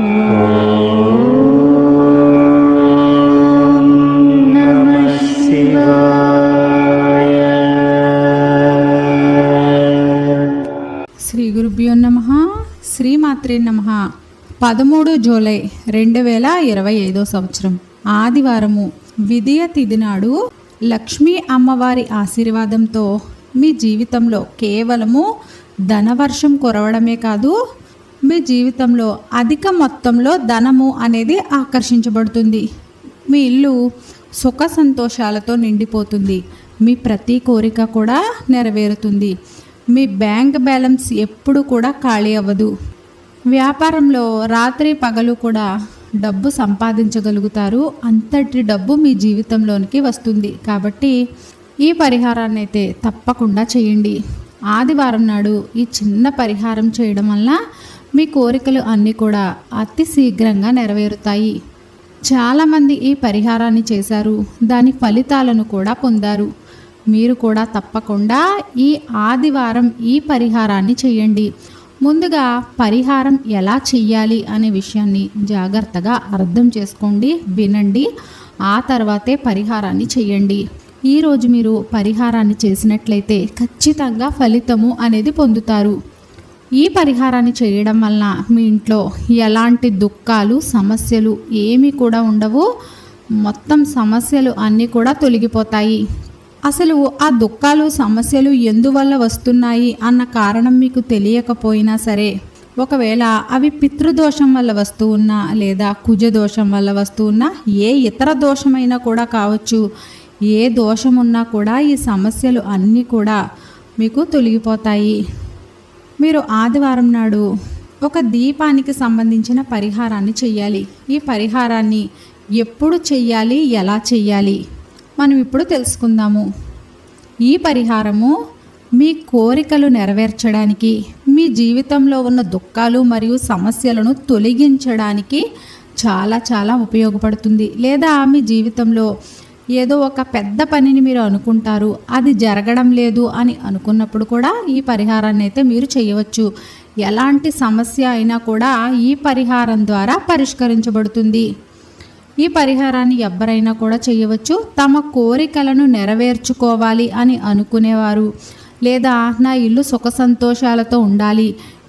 శ్రీ గురుభ్యో నమ శ్రీమాత్రే నమ. పదమూడు జూలై రెండు వేల ఇరవై ఐదో సంవత్సరం. ఆదివారము విదయ తిథి నాడు లక్ష్మీ అమ్మవారి ఆశీర్వాదంతో మీ జీవితంలో కేవలము ధనవర్షం కురవడమే కాదు మీ జీవితంలో అధిక మొత్తంలో ధనము అనేది ఆకర్షించబడుతుంది. మీ ఇల్లు సుఖ సంతోషాలతో నిండిపోతుంది. మీ ప్రతి కోరిక కూడా నెరవేరుతుంది. మీ బ్యాంక్ బ్యాలెన్స్ ఎప్పుడు కూడా ఖాళీ అవ్వదు. వ్యాపారంలో రాత్రి పగలు కూడా డబ్బు సంపాదించగలుగుతారు. అంతటి డబ్బు మీ జీవితంలోనికి వస్తుంది. కాబట్టి ఈ పరిహారాన్ని అయితే తప్పకుండా చేయండి. ఆదివారం నాడు ఈ చిన్న పరిహారం చేయడం వల్ల మీ కోరికలు అన్నీ కూడా అతి శీఘ్రంగా నెరవేరుతాయి. చాలామంది ఈ పరిహారాన్ని చేశారు. దాని ఫలితాలను కూడా పొందారు. మీరు కూడా తప్పకుండా ఈ ఆదివారం ఈ పరిహారాన్ని చేయండి. ముందుగా పరిహారం ఎలా చెయ్యాలి అనే విషయాన్ని జాగ్రత్తగా అర్థం చేసుకోండి వినండి. ఆ తర్వాతే పరిహారాన్ని చేయండి. ఈరోజు మీరు పరిహారాన్ని చేసినట్లయితే ఖచ్చితంగా ఫలితము అనేది పొందుతారు. ఈ పరిహారాన్ని చేయడం వలన మీ ఇంట్లో ఎలాంటి దుఃఖాలు సమస్యలు ఏమీ కూడా ఉండవు. మొత్తం సమస్యలు అన్నీ కూడా తొలగిపోతాయి. అసలు ఆ దుఃఖాలు సమస్యలు ఎందువల్ల వస్తున్నాయి అన్న కారణం మీకు తెలియకపోయినా సరే ఒకవేళ అవి పితృదోషం వల్ల వస్తూ ఉన్నా లేదా కుజ దోషం వల్ల వస్తూ ఉన్నా ఏ ఇతర దోషమైనా కూడా కావచ్చు. ఏ దోషం ఉన్నా కూడా ఈ సమస్యలు అన్నీ కూడా మీకు తొలగిపోతాయి. మీరు ఆదివారం నాడు ఒక దీపానికి సంబంధించిన పరిహారాన్ని చెయ్యాలి. ఈ పరిహారాన్ని ఎప్పుడు చెయ్యాలి? ఎలా చెయ్యాలి? మనం ఇప్పుడు తెలుసుకుందాము. ఈ పరిహారము మీ కోరికలు నెరవేర్చడానికి మీ జీవితంలో ఉన్న దుఃఖాలు మరియు సమస్యలను తొలగించడానికి చాలా చాలా ఉపయోగపడుతుంది. లేదా మీ జీవితంలో ఏదో ఒక పెద్ద పనిని మీరు అనుకుంటారు అది జరగడం లేదు అని అనుకున్నప్పుడు కూడా ఈ పరిహారాన్ని అయితే మీరు చేయవచ్చు. ఎలాంటి సమస్య అయినా కూడా ఈ పరిహారం ద్వారా పరిష్కరించబడుతుంది. ఈ పరిహారాన్ని ఎవరైనా కూడా చేయవచ్చు. తమ కోరికలను నెరవేర్చుకోవాలి అని అనుకునేవారు. లేదా నా ఇల్లు సుఖ సంతోషాలతో ఉండాలి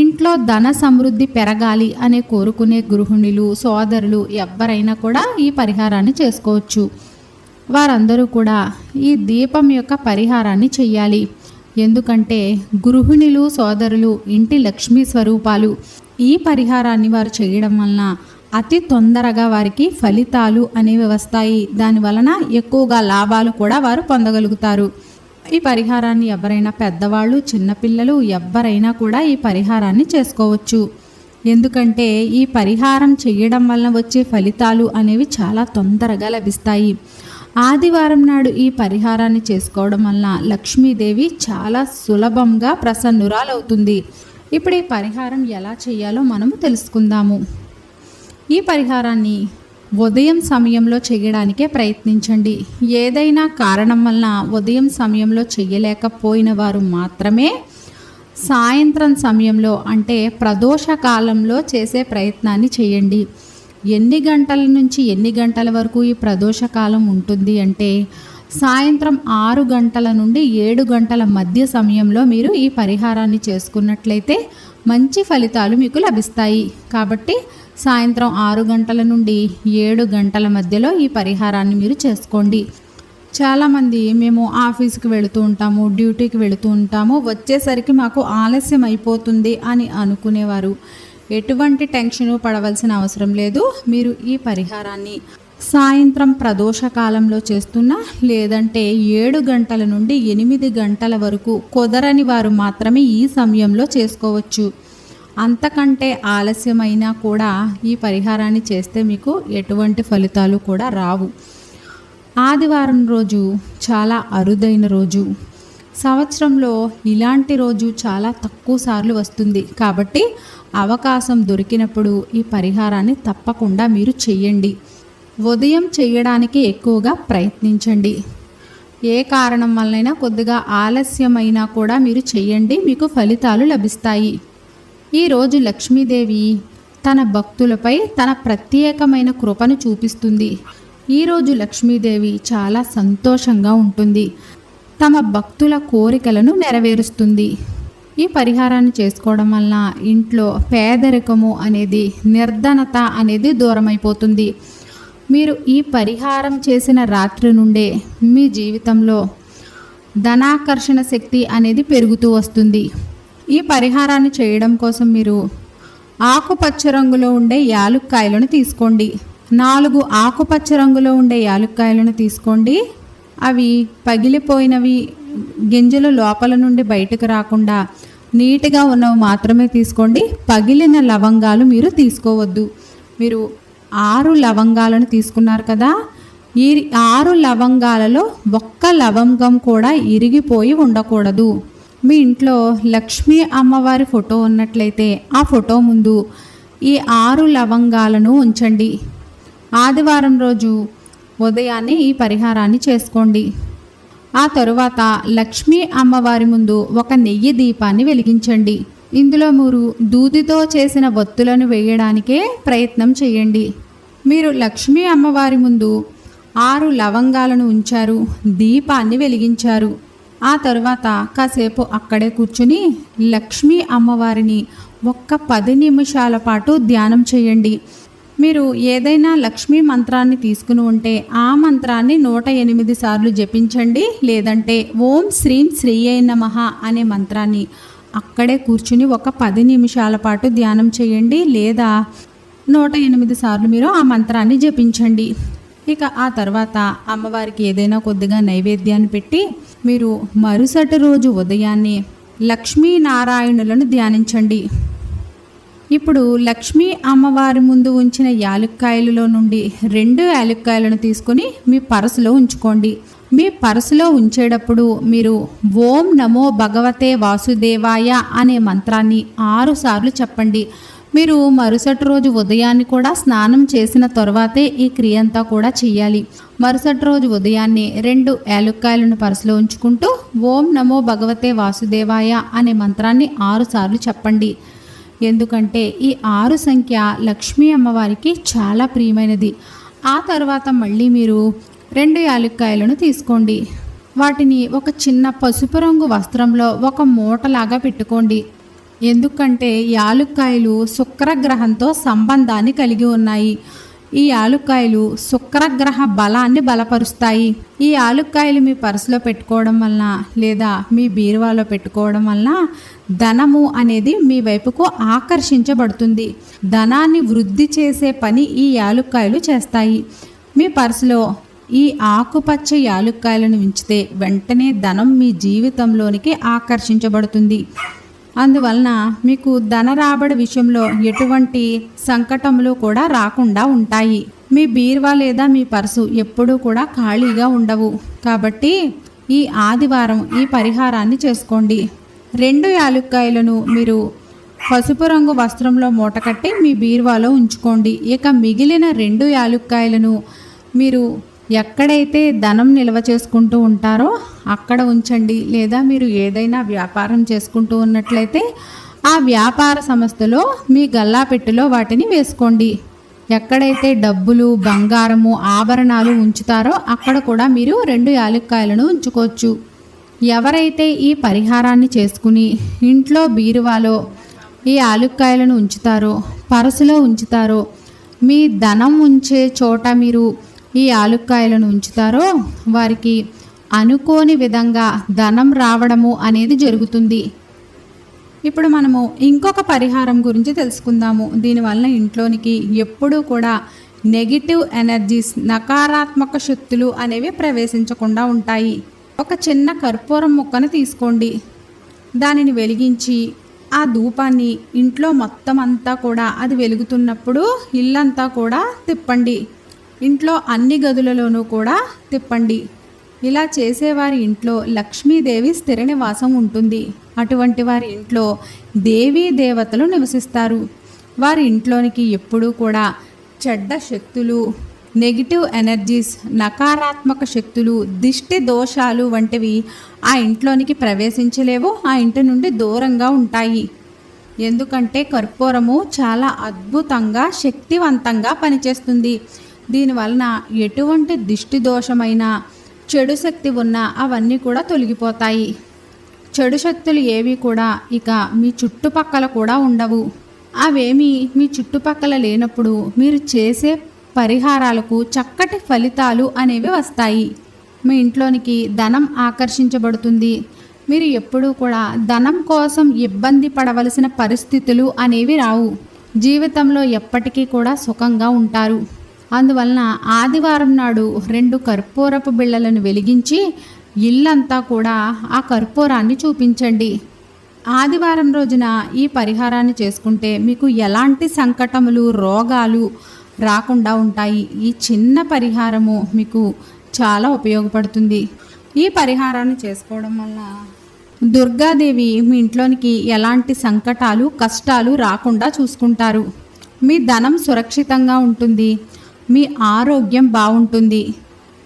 ఇంట్లో ధన సమృద్ధి పెరగాలి అనే కోరుకునే గృహిణులు సోదరులు ఎవరైనా కూడా ఈ పరిహారాన్ని చేసుకోవచ్చు. వారందరూ కూడా ఈ దీపం యొక్క పరిహారాన్ని చెయ్యాలి. ఎందుకంటే గృహిణులు సోదరులు ఇంటి లక్ష్మీ స్వరూపాలు ఈ పరిహారాన్ని వారు చేయడం వలన అతి తొందరగా వారికి ఫలితాలు అనేవి వస్తాయి. దాని వలన ఎక్కువగా లాభాలు కూడా వారు పొందగలుగుతారు. ఈ పరిహారాన్ని ఎవరైనా పెద్దవాళ్ళు చిన్నపిల్లలు ఎవరైనా కూడా ఈ పరిహారాన్ని చేసుకోవచ్చు. ఎందుకంటే ఈ పరిహారం చేయడం వలన వచ్చే ఫలితాలు అనేవి చాలా తొందరగా లభిస్తాయి. ఆదివారం నాడు ఈ పరిహారాన్ని చేసుకోవడం వలన లక్ష్మీదేవి చాలా సులభంగా ప్రసన్నురాలవుతుంది. ఇప్పుడు ఈ పరిహారం ఎలా చేయాలో మనము తెలుసుకుందాము. ఈ పరిహారాన్ని ఉదయం సమయంలో చేయడానికే ప్రయత్నించండి. ఏదైనా కారణం వలన ఉదయం సమయంలో చేయలేకపోయిన వారు మాత్రమే సాయంత్రం సమయంలో అంటే ప్రదోష కాలంలో చేసే ప్రయత్నాన్ని చేయండి. ఎన్ని గంటల నుంచి ఎన్ని గంటల వరకు ఈ ప్రదోషకాలం ఉంటుంది అంటే సాయంత్రం ఆరు గంటల నుండి ఏడు గంటల మధ్య సమయంలో మీరు ఈ పరిహారాన్ని చేసుకున్నట్లయితే మంచి ఫలితాలు మీకు లభిస్తాయి. కాబట్టి సాయంత్రం ఆరు గంటల నుండి ఏడు గంటల మధ్యలో ఈ పరిహారాన్ని మీరు చేసుకోండి. చాలామంది మేము ఆఫీస్కి వెళుతూ ఉంటాము డ్యూటీకి వెళుతూ ఉంటాము వచ్చేసరికి మాకు ఆలస్యం అయిపోతుంది అని అనుకునేవారు. ఎటువంటి టెన్షన్ పడవలసిన అవసరం లేదు. మీరు ఈ పరిహారాన్ని సాయంత్రం ప్రదోష కాలంలో చేస్తున్నా లేదంటే ఏడు గంటల నుండి ఎనిమిది గంటల వరకు కుదరని వారు మాత్రమే ఈ సమయంలో చేసుకోవచ్చు. అంతకంటే ఆలస్యమైనా కూడా ఈ పరిహారాన్ని చేస్తే మీకు ఎటువంటి ఫలితాలు కూడా రావు. ఆదివారం రోజు చాలా అరుదైన రోజు. సంవత్సరంలో ఇలాంటి రోజు చాలా తక్కువ సార్లు వస్తుంది. కాబట్టి అవకాశం దొరికినప్పుడు ఈ పరిహారాన్ని తప్పకుండా మీరు చెయ్యండి. ఉదయం చేయడానికి ఎక్కువగా ప్రయత్నించండి. ఏ కారణం వల్లైనా కొద్దిగా ఆలస్యమైనా కూడా మీరు చేయండి మీకు ఫలితాలు లభిస్తాయి. ఈరోజు లక్ష్మీదేవి తన భక్తులపై తన ప్రత్యేకమైన కృపను చూపిస్తుంది. ఈరోజు లక్ష్మీదేవి చాలా సంతోషంగా ఉంటుంది. తమ భక్తుల కోరికలను నెరవేరుస్తుంది. ఈ పరిహారాన్ని చేసుకోవడం వలన ఇంట్లో పేదరికము అనేది నిర్ధనత అనేది దూరమైపోతుంది. మీరు ఈ పరిహారం చేసిన రాత్రి నుండే మీ జీవితంలో ధనాకర్షణ శక్తి అనేది పెరుగుతూ వస్తుంది. ఈ పరిహారాన్ని చేయడం కోసం మీరు ఆకుపచ్చ రంగులో ఉండే యాలుక్కాయలను తీసుకోండి. నాలుగు ఆకుపచ్చ రంగులో ఉండే యాలుక్కాయలను తీసుకోండి. అవి పగిలిపోయినవి గింజలు లోపల నుండి బయటకు రాకుండా నీట్గా ఉన్నవి మాత్రమే తీసుకోండి. పగిలిన లవంగాలు మీరు తీసుకోవద్దు. మీరు ఆరు లవంగాలను తీసుకున్నారు కదా ఈ ఆరు లవంగాలలో ఒక్క లవంగం కూడా ఇరిగిపోయి ఉండకూడదు. మీ ఇంట్లో లక్ష్మీ అమ్మవారి ఫోటో ఉన్నట్లయితే ఆ ఫోటో ముందు ఈ ఆరు లవంగాలను ఉంచండి. ఆదివారం రోజు ఉదయాన్నే ఈ పరిహారాన్ని చేసుకోండి. ఆ తరువాత లక్ష్మీ అమ్మవారి ముందు ఒక నెయ్యి దీపాన్ని వెలిగించండి. ఇందులో మీరు దూదితో చేసిన వత్తులను వేయడానికే ప్రయత్నం చేయండి. మీరు లక్ష్మీ అమ్మవారి ముందు ఆరు లవంగాలను ఉంచారు దీపాన్ని వెలిగించారు. ఆ తర్వాత కాసేపు అక్కడే కూర్చుని లక్ష్మీ అమ్మవారిని ఒక్క పది నిమిషాల పాటు ధ్యానం చేయండి. మీరు ఏదైనా లక్ష్మీ మంత్రాన్ని తీసుకుని ఉంటే ఆ మంత్రాన్ని నూట ఎనిమిది సార్లు జపించండి. లేదంటే ఓం శ్రీం శ్రీయై నమః అనే మంత్రాన్ని అక్కడే కూర్చుని ఒక పది నిమిషాల పాటు ధ్యానం చేయండి. లేదా నూట ఎనిమిది సార్లు మీరు ఆ మంత్రాన్ని జపించండి. ఇక ఆ తర్వాత అమ్మవారికి ఏదైనా కొద్దిగా నైవేద్యాన్ని పెట్టి మీరు మరుసటి రోజు ఉదయాన్నే లక్ష్మీనారాయణులను ధ్యానించండి. ఇప్పుడు లక్ష్మీ అమ్మవారి ముందు ఉంచిన యాలుక్కాయలలో నుండి రెండు యాలుక్కాయలను తీసుకొని మీ పరసులో ఉంచుకోండి. మీ పరసులో ఉంచేటప్పుడు మీరు ఓం నమో భగవతే వాసుదేవాయ అనే మంత్రాన్ని ఆరు సార్లు చెప్పండి. మీరు మరుసటి రోజు ఉదయాన్ని కూడా స్నానం చేసిన తర్వాతే ఈ క్రియ అంతా కూడా చేయాలి మరుసటి రోజు ఉదయాన్నే రెండు యాలుక్కాయలను పరసులో ఉంచుకుంటూ ఓం నమో భగవతే వాసుదేవాయ అనే మంత్రాన్ని ఆరు సార్లు చెప్పండి. ఎందుకంటే ఈ ఆరు సంఖ్య లక్ష్మీ అమ్మవారికి చాలా ప్రియమైనది. ఆ తర్వాత మళ్ళీ మీరు రెండు యాలుక్కాయలను తీసుకోండి. వాటిని ఒక చిన్న పసుపు రంగు వస్త్రంలో ఒక మూటలాగా పెట్టుకోండి. ఎందుకంటే యాలుక్కాయలు శుక్రగ్రహంతో సంబంధాన్ని కలిగి ఉన్నాయి. ఈ యాలుక్కాయలు శుక్రగ్రహ బలాన్ని బలపరుస్తాయి. ఈ యాలుక్కాయలు మీ పర్సులో పెట్టుకోవడం వలన లేదా మీ బీరువాలో పెట్టుకోవడం వలన ధనము అనేది మీ వైపుకు ఆకర్షించబడుతుంది. ధనాన్ని వృద్ధి చేసే పని ఈ యాలుక్కాయలు చేస్తాయి. మీ పర్సులో ఈ ఆకుపచ్చ యాలుక్కాయలను ఉంచితే వెంటనే ధనం మీ జీవితంలోనికి ఆకర్షించబడుతుంది. అందువలన మీకు ధన రాబడి విషయంలో ఎటువంటి సంకటములు కూడా రాకుండా ఉంటాయి. మీ బీరువా లేదా మీ పర్సు ఎప్పుడూ కూడా ఖాళీగా ఉండవు. కాబట్టి ఈ ఆదివారం ఈ పరిహారాన్ని చేసుకోండి. రెండు యాలుక్కాయలను మీరు పసుపు రంగు వస్త్రంలో మూటకట్టి మీ బీరువాలో ఉంచుకోండి. ఇక మిగిలిన రెండు యాలుక్కాయలను మీరు ఎక్కడైతే ధనం నిల్వ చేసుకుంటూ ఉంటారో అక్కడ ఉంచండి. లేదా మీరు ఏదైనా వ్యాపారం చేసుకుంటూ ఉన్నట్లయితే ఆ వ్యాపార సంస్థలో మీ గల్లాపెట్టులో వాటిని వేసుకోండి. ఎక్కడైతే డబ్బులు బంగారము ఆభరణాలు ఉంచుతారో అక్కడ కూడా మీరు రెండు యాలక్కాయలను ఉంచుకోవచ్చు. ఎవరైతే ఈ పరిహారాన్ని చేసుకుని ఇంట్లో బీరువాలో ఈ ఆలుక్కాయలను ఉంచుతారో పరసులో ఉంచుతారో మీ ధనం ఉంచే చోట మీరు ఈ ఆలుక్కాయలను ఉంచుతారో వారికి అనుకోని విధంగా ధనం రావడము అనేది జరుగుతుంది. ఇప్పుడు మనము ఇంకొక పరిహారం గురించి తెలుసుకుందాము. దీనివల్ల ఇంట్లోనికి ఎప్పుడూ కూడా నెగిటివ్ ఎనర్జీస్ నకారాత్మక శక్తులు అనేవి ప్రవేశించకుండా ఉంటాయి. ఒక చిన్న కర్పూరం ముక్కను తీసుకోండి. దానిని వెలిగించి ఆ ధూపాన్ని ఇంట్లో మొత్తం అంతా కూడా అది వెలుగుతున్నప్పుడు ఇల్లంతా కూడా తిప్పండి. ఇంట్లో అన్ని గదులలోనూ కూడా తిప్పండి. ఇలా చేసేవారి ఇంట్లో లక్ష్మీదేవి స్థిర నివాసం ఉంటుంది. అటువంటి వారి ఇంట్లో దేవీ దేవతలు నివసిస్తారు. వారి ఇంట్లోనికి ఎప్పుడూ కూడా చెడ్డ శక్తులు నెగిటివ్ ఎనర్జీస్ నకారాత్మక శక్తులు దిష్టి దోషాలు వంటివి ఆ ఇంట్లోనికి ప్రవేశించలేవు. ఆ ఇంటి నుండి దూరంగా ఉంటాయి. ఎందుకంటే కర్పూరము చాలా అద్భుతంగా శక్తివంతంగా పనిచేస్తుంది. దీనివలన ఎటువంటి దిష్టి దోషమైన చెడు శక్తి ఉన్నా అవన్నీ కూడా తొలగిపోతాయి. చెడు శక్తులు ఏవి కూడా ఇక మీ చుట్టుపక్కల కూడా ఉండవు. అవేమి మీ చుట్టుపక్కల లేనప్పుడు మీరు చేసే పరిహారాలకు చక్కటి ఫలితాలు అనేవి వస్తాయి. మీ ఇంట్లోనికి ధనం ఆకర్షించబడుతుంది. మీరు ఎప్పుడూ కూడా ధనం కోసం ఇబ్బంది పడవలసిన పరిస్థితులు అనేవి రావు. జీవితంలో ఎప్పటికీ కూడా సుఖంగా ఉంటారు. అందువలన ఆదివారం నాడు రెండు కర్పూరపు బిళ్ళలను వెలిగించి ఇల్లంతా కూడా ఆ కర్పూరాన్ని చూపించండి. ఆదివారం రోజున ఈ పరిహారాన్ని చేసుకుంటే మీకు ఎలాంటి సంకటములు రోగాలు రాకుండా ఉంటాయి. ఈ చిన్న పరిహారము మీకు చాలా ఉపయోగపడుతుంది. ఈ పరిహారాన్ని చేసుకోవడం వల్ల దుర్గాదేవి మీ ఇంట్లోనికి ఎలాంటి సంకటాలు కష్టాలు రాకుండా చూసుకుంటారు. మీ ధనం సురక్షితంగా ఉంటుంది. మీ ఆరోగ్యం బాగుంటుంది.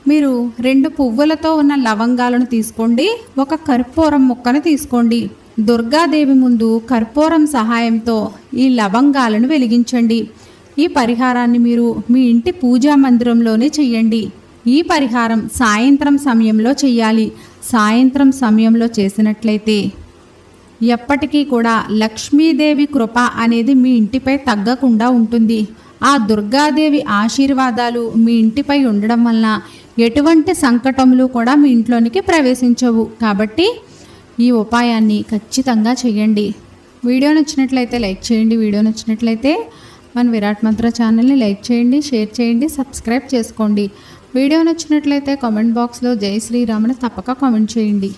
మీరు రెండు పువ్వులతో ఉన్న లవంగాలను తీసుకోండి ఒక కర్పూరం ముక్కను తీసుకోండి. దుర్గాదేవి ముందు కర్పూరం సహాయంతో ఈ లవంగాలను వెలిగించండి. ఈ పరిహారాన్ని మీరు మీ ఇంటి పూజా మందిరంలోనే చెయ్యండి. ఈ పరిహారం సాయంత్రం సమయంలో చెయ్యాలి. సాయంత్రం సమయంలో చేసినట్లయితే ఎప్పటికీ కూడా లక్ష్మీదేవి కృప అనేది మీ ఇంటిపై తగ్గకుండా ఉంటుంది. ఆ దుర్గాదేవి ఆశీర్వాదాలు మీ ఇంటిపై ఉండడం వలన ఎటువంటి సంకటములు కూడా మీ ఇంట్లోనికి ప్రవేశించవు. కాబట్టి ఈ ఉపాయాన్ని ఖచ్చితంగా చేయండి. వీడియో నచ్చినట్లయితే లైక్ చేయండి. వీడియో నచ్చినట్లయితే మన విరాట్ మంత్ర ఛానల్ని లైక్ చేయండి షేర్ చేయండి సబ్స్క్రైబ్ చేసుకోండి. వీడియో నచ్చినట్లయితే కామెంట్ బాక్స్లో జై శ్రీరామని తప్పక కామెంట్ చేయండి.